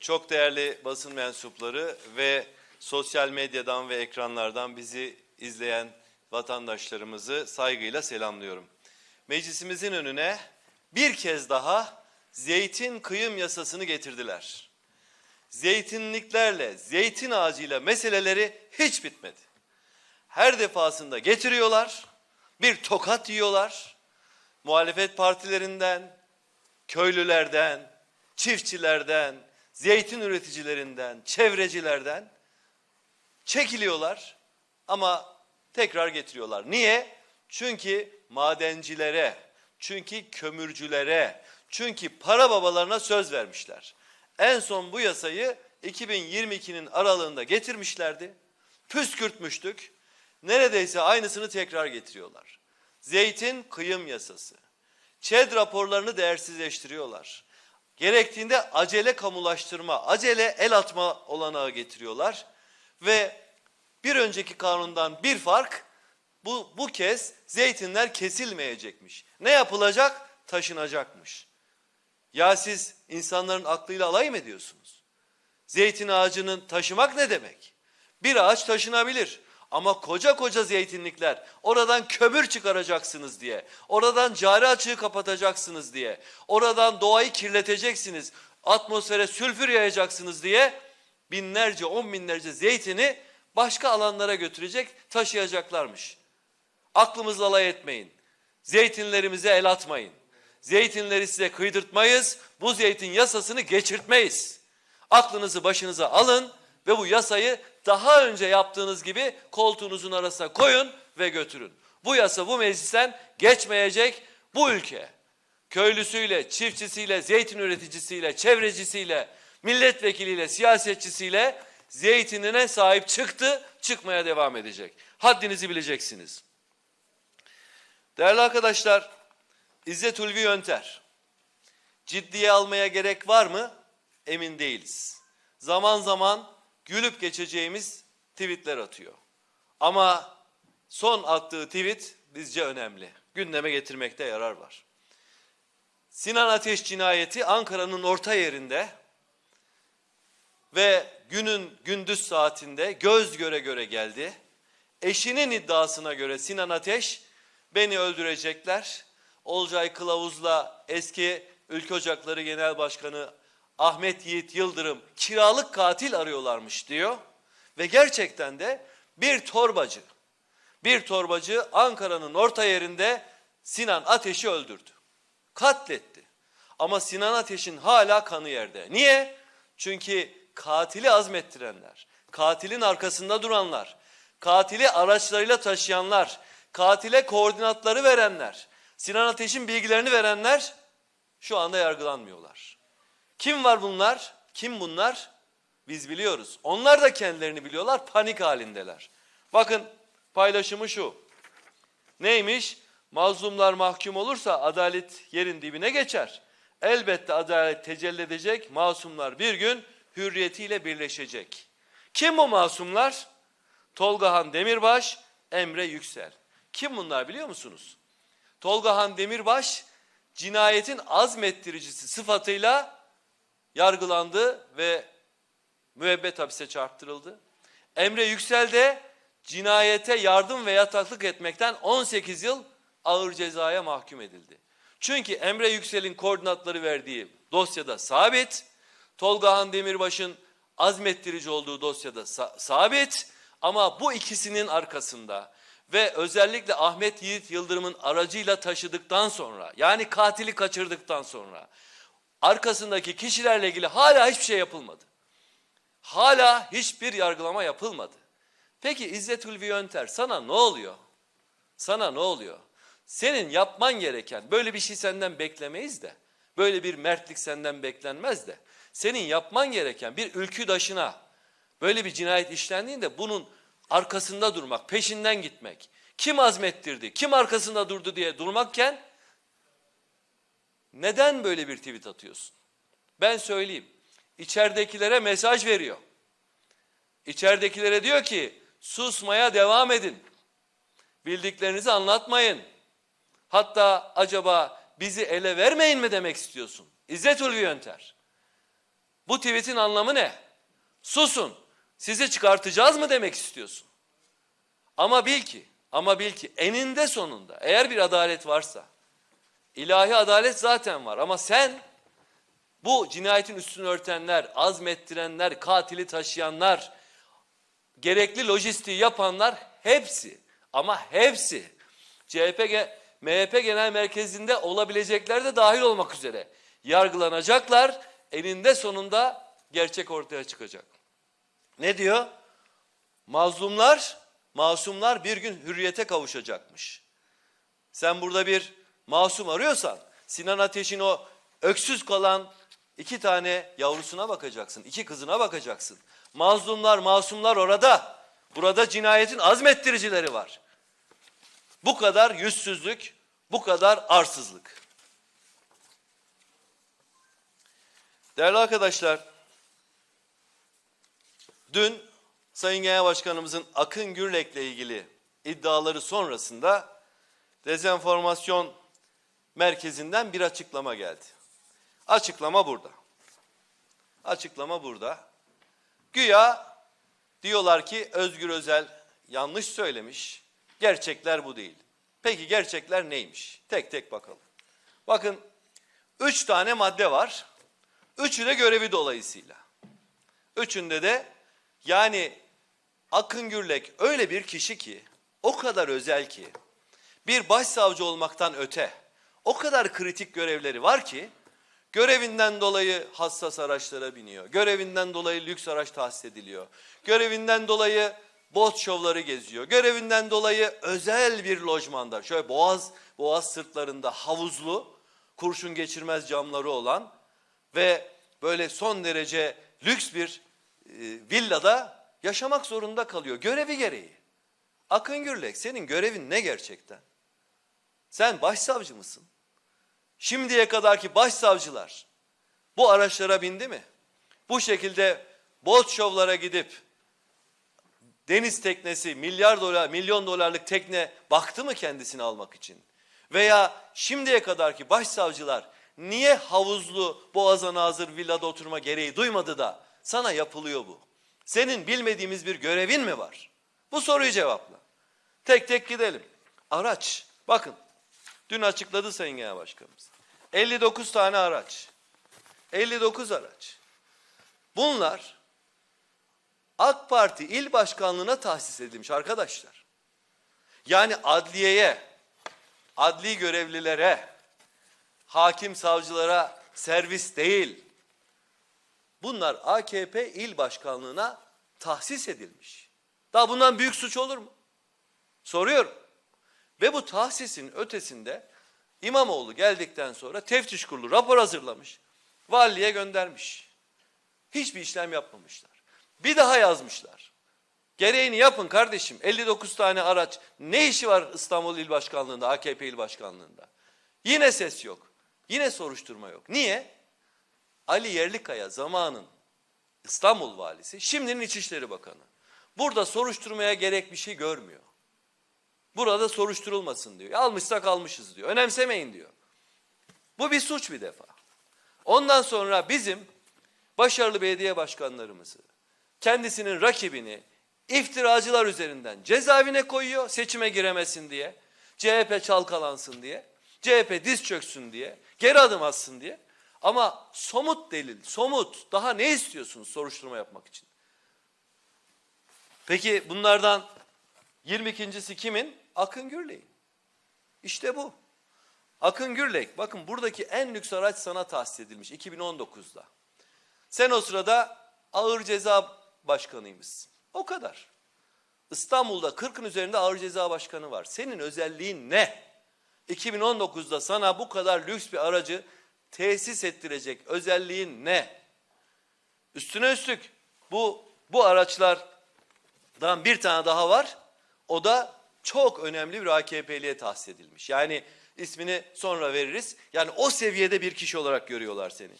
Çok değerli basın mensupları ve sosyal medyadan ve ekranlardan bizi izleyen vatandaşlarımızı saygıyla selamlıyorum. Meclisimizin önüne bir kez daha zeytin kıyım yasasını getirdiler. Zeytinliklerle, zeytin ağacıyla meseleleri hiç bitmedi. Her defasında getiriyorlar, bir tokat yiyorlar. Muhalefet partilerinden, köylülerden, çiftçilerden, zeytin üreticilerinden, çevrecilerden çekiliyorlar ama tekrar getiriyorlar. Niye? Çünkü madencilere, çünkü kömürcülere, çünkü para babalarına söz vermişler. En son bu yasayı 2022'nin aralığında getirmişlerdi. Püskürtmüştük. Neredeyse aynısını tekrar getiriyorlar. Zeytin kıyım yasası. ÇED raporlarını değersizleştiriyorlar. Gerektiğinde acele kamulaştırma, acele el atma olanağı getiriyorlar. Ve bir önceki kanundan bir fark bu, bu kez zeytinler kesilmeyecekmiş. Ne yapılacak? Taşınacakmış. Ya siz insanların aklıyla alay mı ediyorsunuz? Zeytin ağacının taşımak ne demek? Bir ağaç taşınabilir. Ama koca koca zeytinlikler oradan kömür çıkaracaksınız diye, oradan cari açığı kapatacaksınız diye, oradan doğayı kirleteceksiniz, atmosfere sülfür yayacaksınız diye binlerce, on binlerce zeytini başka alanlara götürecek, taşıyacaklarmış. Aklımızla alay etmeyin. Zeytinlerimize el atmayın. Zeytinleri size kıydırtmayız. Bu zeytin yasasını geçirtmeyiz. Aklınızı başınıza alın ve bu yasayı daha önce yaptığınız gibi koltuğunuzun arasına koyun ve götürün. Bu yasa bu meclisten geçmeyecek bu ülke. Köylüsüyle, çiftçisiyle, zeytin üreticisiyle, çevrecisiyle, milletvekiliyle, siyasetçisiyle zeytinine sahip çıktı, çıkmaya devam edecek. Haddinizi bileceksiniz. Değerli arkadaşlar, İzzet Ulvi Yönter, ciddiye almaya gerek var mı? Emin değiliz. Zaman zaman gülüp geçeceğimiz tweetler atıyor. Ama son attığı tweet bizce önemli. Gündeme getirmekte yarar var. Sinan Ateş cinayeti Ankara'nın orta yerinde ve günün gündüz saatinde göz göre göre geldi. Eşinin iddiasına göre Sinan Ateş beni öldürecekler. Olcay Kılavuz'la eski Ülke Ocakları Genel Başkanı Ahmet Yiğit Yıldırım kiralık katil arıyorlarmış diyor. Ve gerçekten de bir torbacı, bir torbacı Ankara'nın orta yerinde Sinan Ateş'i öldürdü. Katletti. Ama Sinan Ateş'in hala kanı yerde. Niye? Çünkü katili azmettirenler, katilin arkasında duranlar, katili araçlarıyla taşıyanlar, katile koordinatları verenler, Sinan Ateş'in bilgilerini verenler şu anda yargılanmıyorlar. Kim var bunlar? Kim bunlar? Biz biliyoruz. Onlar da kendilerini biliyorlar, panik halindeler. Bakın paylaşımı şu. Neymiş? Mazlumlar mahkum olursa adalet yerin dibine geçer. Elbette adalet tecelli edecek, masumlar bir gün hürriyetiyle birleşecek. Kim bu masumlar? Tolgahan Demirbaş, Emre Yüksel. Kim bunlar biliyor musunuz? Tolgahan Demirbaş cinayetin azmettiricisi sıfatıyla yargılandı ve müebbet hapise çarptırıldı. Emre Yüksel de cinayete yardım ve yataklık etmekten 18 yıl ağır cezaya mahkum edildi. Çünkü Emre Yüksel'in koordinatları verdiği dosyada sabit, Tolgahan Demirbaş'ın azmettirici olduğu dosyada sa sabit ama bu ikisinin arkasında ve özellikle Ahmet Yiğit Yıldırım'ın aracıyla taşıdıktan sonra yani katili kaçırdıktan sonra arkasındaki kişilerle ilgili hala hiçbir şey yapılmadı. Hala hiçbir yargılama yapılmadı. Peki İzzet Ulvi Yönter sana ne oluyor? Sana ne oluyor? Senin yapman gereken böyle bir şey senden beklemeyiz de böyle bir mertlik senden beklenmez de senin yapman gereken bir ülküdaşına böyle bir cinayet işlendiğinde bunun arkasında durmak, peşinden gitmek. Kim azmettirdi, kim arkasında durdu diye durmakken neden böyle bir tweet atıyorsun? Ben söyleyeyim. İçeridekilere mesaj veriyor. İçeridekilere diyor ki susmaya devam edin. Bildiklerinizi anlatmayın. Hatta acaba bizi ele vermeyin mi demek istiyorsun? İzzet Ulvi Yönter. Bu tweetin anlamı ne? Susun. Sizi çıkartacağız mı demek istiyorsun? Ama bil ki, ama bil ki eninde sonunda eğer bir adalet varsa, ilahi adalet zaten var ama sen bu cinayetin üstünü örtenler, azmettirenler, katili taşıyanlar, gerekli lojistiği yapanlar hepsi ama hepsi CHP, MHP Genel Merkezi'nde olabilecekler de dahil olmak üzere yargılanacaklar. Eninde sonunda gerçek ortaya çıkacak. Ne diyor? Mazlumlar, masumlar bir gün hürriyete kavuşacakmış. Sen burada bir masum arıyorsan Sinan Ateş'in o öksüz kalan iki tane yavrusuna bakacaksın, iki kızına bakacaksın. Mazlumlar, masumlar orada. Burada cinayetin azmettiricileri var. Bu kadar yüzsüzlük, bu kadar arsızlık. Değerli arkadaşlar, dün Sayın Genel Başkanımızın Akın Gürlek'le ilgili iddiaları sonrasında dezenformasyon merkezinden bir açıklama geldi. Açıklama burada. Açıklama burada. Güya diyorlar ki Özgür Özel yanlış söylemiş. Gerçekler bu değil. Peki gerçekler neymiş? Tek tek bakalım. Bakın üç tane madde var. Üçü de görevi dolayısıyla. Üçünde de yani Akın Gürlek öyle bir kişi ki o kadar özel ki bir başsavcı olmaktan öte o kadar kritik görevleri var ki görevinden dolayı hassas araçlara biniyor. Görevinden dolayı lüks araç tahsis ediliyor. Görevinden dolayı bot şovları geziyor. Görevinden dolayı özel bir lojmanda şöyle boğaz boğaz sırtlarında havuzlu kurşun geçirmez camları olan ve böyle son derece lüks bir e, villada yaşamak zorunda kalıyor görevi gereği. Akın Gürlek senin görevin ne gerçekten? Sen başsavcı mısın? Şimdiye kadarki başsavcılar bu araçlara bindi mi? Bu şekilde bot şovlara gidip deniz teknesi milyar dolar milyon dolarlık tekne baktı mı kendisini almak için? Veya şimdiye kadarki başsavcılar niye havuzlu boğaza nazır villada oturma gereği duymadı da sana yapılıyor bu? Senin bilmediğimiz bir görevin mi var? Bu soruyu cevapla. Tek tek gidelim. Araç. Bakın. Dün açıkladı Sayın Genel Başkanımız. 59 tane araç. 59 araç. Bunlar AK Parti il başkanlığına tahsis edilmiş arkadaşlar. Yani adliyeye, adli görevlilere, hakim savcılara servis değil. Bunlar AKP il başkanlığına tahsis edilmiş. Daha bundan büyük suç olur mu? Soruyorum. Ve bu tahsisin ötesinde İmamoğlu geldikten sonra teftiş kurulu rapor hazırlamış. Valiliğe göndermiş. Hiçbir işlem yapmamışlar. Bir daha yazmışlar. Gereğini yapın kardeşim. 59 tane araç. Ne işi var İstanbul İl Başkanlığı'nda, AKP İl Başkanlığı'nda? Yine ses yok. Yine soruşturma yok. Niye? Ali Yerlikaya zamanın İstanbul valisi, şimdinin İçişleri Bakanı. Burada soruşturmaya gerek bir şey görmüyor. Burada soruşturulmasın diyor. Almışsak almışız diyor. Önemsemeyin diyor. Bu bir suç bir defa. Ondan sonra bizim başarılı belediye başkanlarımızı, kendisinin rakibini iftiracılar üzerinden cezaevine koyuyor seçime giremesin diye. CHP çalkalansın diye. CHP diz çöksün diye. Geri adım atsın diye. Ama somut delil, somut daha ne istiyorsunuz soruşturma yapmak için? Peki bunlardan 22.si kimin? Akın Gürlek'in. İşte bu. Akın Gürlek, bakın buradaki en lüks araç sana tahsis edilmiş 2019'da. Sen o sırada ağır ceza başkanıymışsın. O kadar. İstanbul'da 40'ın üzerinde ağır ceza başkanı var. Senin özelliğin ne? 2019'da sana bu kadar lüks bir aracı tesis ettirecek özelliğin ne? Üstüne üstlük bu bu araçlardan bir tane daha var. O da çok önemli bir AKP'liye tahsis edilmiş. Yani ismini sonra veririz. Yani o seviyede bir kişi olarak görüyorlar seni.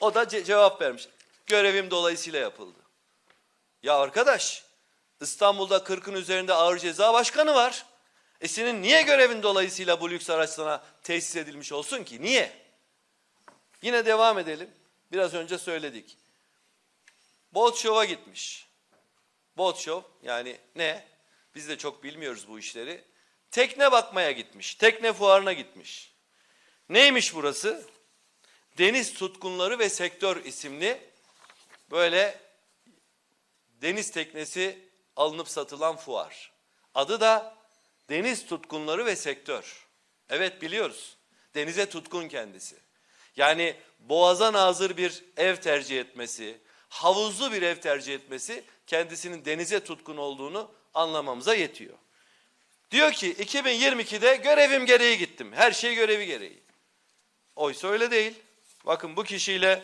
O da ce- cevap vermiş. Görevim dolayısıyla yapıldı. Ya arkadaş İstanbul'da 40'ın üzerinde ağır ceza başkanı var. E senin niye görevin dolayısıyla bu lüks araç tesis edilmiş olsun ki? Niye? Yine devam edelim. Biraz önce söyledik. Boat Show'a gitmiş. Boat Show yani ne? Biz de çok bilmiyoruz bu işleri. Tekne bakmaya gitmiş. Tekne fuarına gitmiş. Neymiş burası? Deniz Tutkunları ve Sektör isimli böyle deniz teknesi alınıp satılan fuar. Adı da Deniz Tutkunları ve Sektör. Evet biliyoruz. Denize tutkun kendisi. Yani boğaza nazır bir ev tercih etmesi, havuzlu bir ev tercih etmesi kendisinin denize tutkun olduğunu anlamamıza yetiyor. Diyor ki 2022'de görevim gereği gittim. Her şey görevi gereği. Oysa öyle değil. Bakın bu kişiyle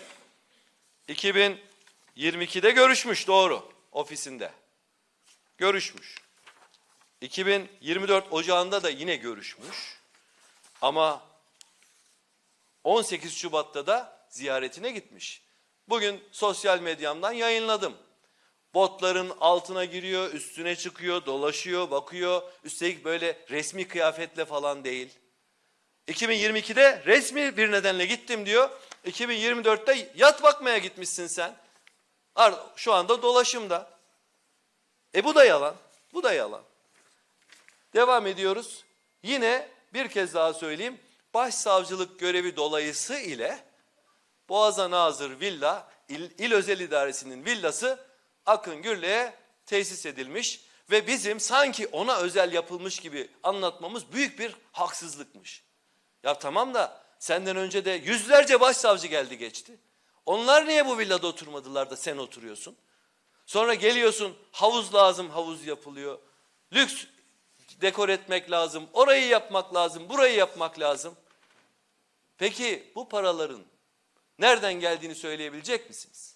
2022'de görüşmüş doğru ofisinde. Görüşmüş. 2024 Ocağı'nda da yine görüşmüş. Ama 18 Şubat'ta da ziyaretine gitmiş. Bugün sosyal medyamdan yayınladım. Botların altına giriyor, üstüne çıkıyor, dolaşıyor, bakıyor. Üstelik böyle resmi kıyafetle falan değil. 2022'de resmi bir nedenle gittim diyor. 2024'te yat bakmaya gitmişsin sen. Şu anda dolaşımda. E bu da yalan. Bu da yalan. Devam ediyoruz. Yine bir kez daha söyleyeyim. Başsavcılık görevi dolayısı ile Boğaz'a Nazır Villa, İl, İl Özel İdaresi'nin villası Akın Gürle'ye tesis edilmiş ve bizim sanki ona özel yapılmış gibi anlatmamız büyük bir haksızlıkmış. Ya tamam da senden önce de yüzlerce başsavcı geldi geçti. Onlar niye bu villada oturmadılar da sen oturuyorsun? Sonra geliyorsun havuz lazım havuz yapılıyor. Lüks dekor etmek lazım. Orayı yapmak lazım. Burayı yapmak lazım. Peki bu paraların nereden geldiğini söyleyebilecek misiniz?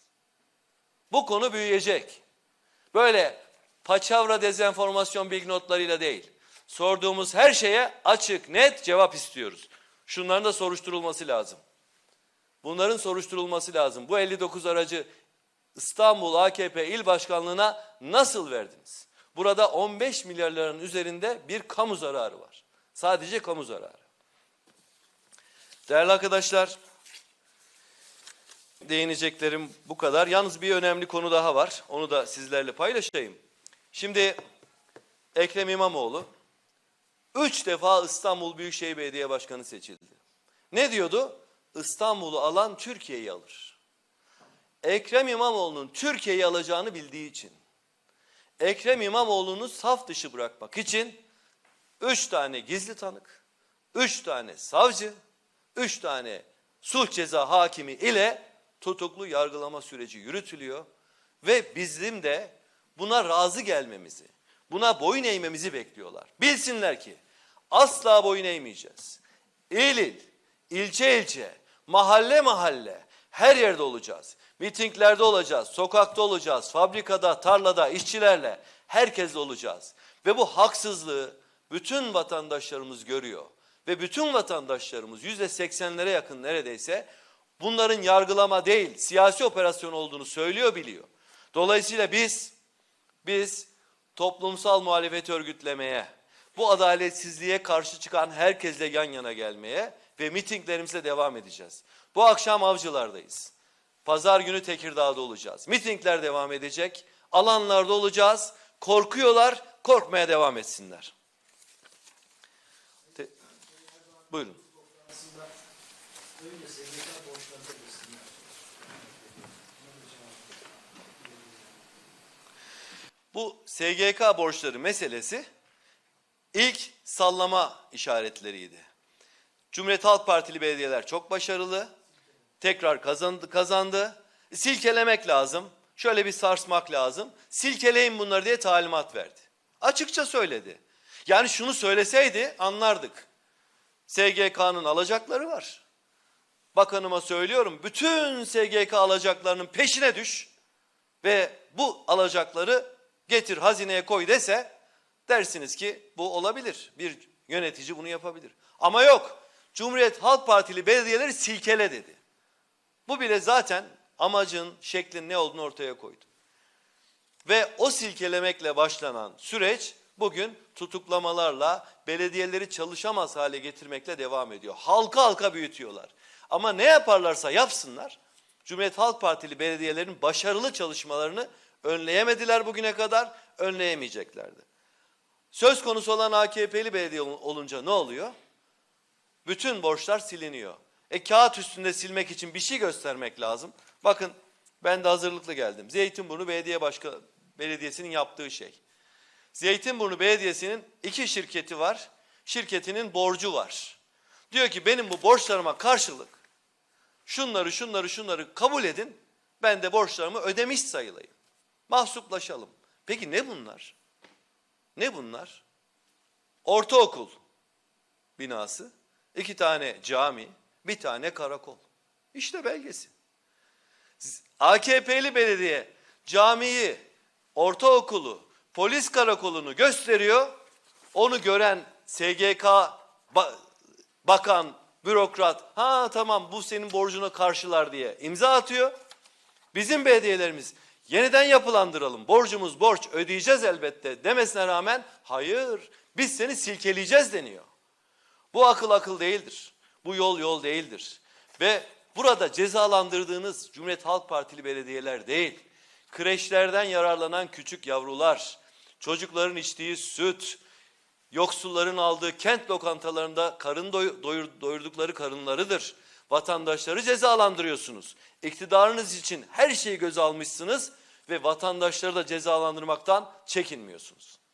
Bu konu büyüyecek. Böyle paçavra dezenformasyon bilgi notlarıyla değil. Sorduğumuz her şeye açık, net cevap istiyoruz. Şunların da soruşturulması lazım. Bunların soruşturulması lazım. Bu 59 aracı İstanbul AKP İl Başkanlığı'na nasıl verdiniz? Burada 15 milyar liranın üzerinde bir kamu zararı var. Sadece kamu zararı. Değerli arkadaşlar, değineceklerim bu kadar. Yalnız bir önemli konu daha var. Onu da sizlerle paylaşayım. Şimdi Ekrem İmamoğlu üç defa İstanbul Büyükşehir Belediye Başkanı seçildi. Ne diyordu? İstanbul'u alan Türkiye'yi alır. Ekrem İmamoğlu'nun Türkiye'yi alacağını bildiği için Ekrem İmamoğlu'nu saf dışı bırakmak için üç tane gizli tanık, üç tane savcı, üç tane sulh ceza hakimi ile tutuklu yargılama süreci yürütülüyor ve bizim de buna razı gelmemizi, buna boyun eğmemizi bekliyorlar. Bilsinler ki asla boyun eğmeyeceğiz. İl il, ilçe ilçe, mahalle mahalle her yerde olacağız. Mitinglerde olacağız, sokakta olacağız, fabrikada, tarlada, işçilerle, herkesle olacağız. Ve bu haksızlığı bütün vatandaşlarımız görüyor. Ve bütün vatandaşlarımız yüzde seksenlere yakın neredeyse bunların yargılama değil, siyasi operasyon olduğunu söylüyor, biliyor. Dolayısıyla biz, biz toplumsal muhalefet örgütlemeye, bu adaletsizliğe karşı çıkan herkesle yan yana gelmeye ve mitinglerimize devam edeceğiz. Bu akşam avcılardayız. Pazar günü Tekirdağ'da olacağız. Mitingler devam edecek. Alanlarda olacağız. Korkuyorlar, korkmaya devam etsinler. Te- Buyurun borçları da ödesinler. Bu SGK borçları meselesi ilk sallama işaretleriydi. Cumhuriyet Halk Partili belediyeler çok başarılı. Tekrar kazandı, kazandı. Silkelemek lazım. Şöyle bir sarsmak lazım. Silkeleyin bunları diye talimat verdi. Açıkça söyledi. Yani şunu söyleseydi anlardık. SGK'nın alacakları var. Bakanıma söylüyorum bütün SGK alacaklarının peşine düş ve bu alacakları getir hazineye koy dese dersiniz ki bu olabilir. Bir yönetici bunu yapabilir. Ama yok. Cumhuriyet Halk Partili belediyeleri silkele dedi. Bu bile zaten amacın, şeklin ne olduğunu ortaya koydu. Ve o silkelemekle başlanan süreç bugün tutuklamalarla belediyeleri çalışamaz hale getirmekle devam ediyor. Halka halka büyütüyorlar. Ama ne yaparlarsa yapsınlar Cumhuriyet Halk Partili belediyelerin başarılı çalışmalarını önleyemediler bugüne kadar, önleyemeyeceklerdi. Söz konusu olan AKP'li belediye ol- olunca ne oluyor? Bütün borçlar siliniyor. E kağıt üstünde silmek için bir şey göstermek lazım. Bakın ben de hazırlıklı geldim. Zeytinburnu Belediye Başkanı Belediyesi'nin yaptığı şey. Zeytinburnu Belediyesi'nin iki şirketi var. Şirketinin borcu var. Diyor ki benim bu borçlarıma karşılık şunları şunları şunları kabul edin. Ben de borçlarımı ödemiş sayılayım. Mahsuplaşalım. Peki ne bunlar? Ne bunlar? Ortaokul binası, iki tane cami, bir tane karakol. İşte belgesi. AKP'li belediye camiyi, ortaokulu, polis karakolunu gösteriyor. Onu gören SGK ba- bakan, bürokrat, ha tamam bu senin borcunu karşılar diye imza atıyor. Bizim belediyelerimiz yeniden yapılandıralım, borcumuz borç, ödeyeceğiz elbette demesine rağmen hayır biz seni silkeleyeceğiz deniyor. Bu akıl akıl değildir. Bu yol yol değildir. Ve burada cezalandırdığınız Cumhuriyet Halk Partili belediyeler değil, kreşlerden yararlanan küçük yavrular, çocukların içtiği süt, yoksulların aldığı kent lokantalarında karın doy- doyur- doyurdukları karınlarıdır. Vatandaşları cezalandırıyorsunuz. İktidarınız için her şeyi göze almışsınız ve vatandaşları da cezalandırmaktan çekinmiyorsunuz.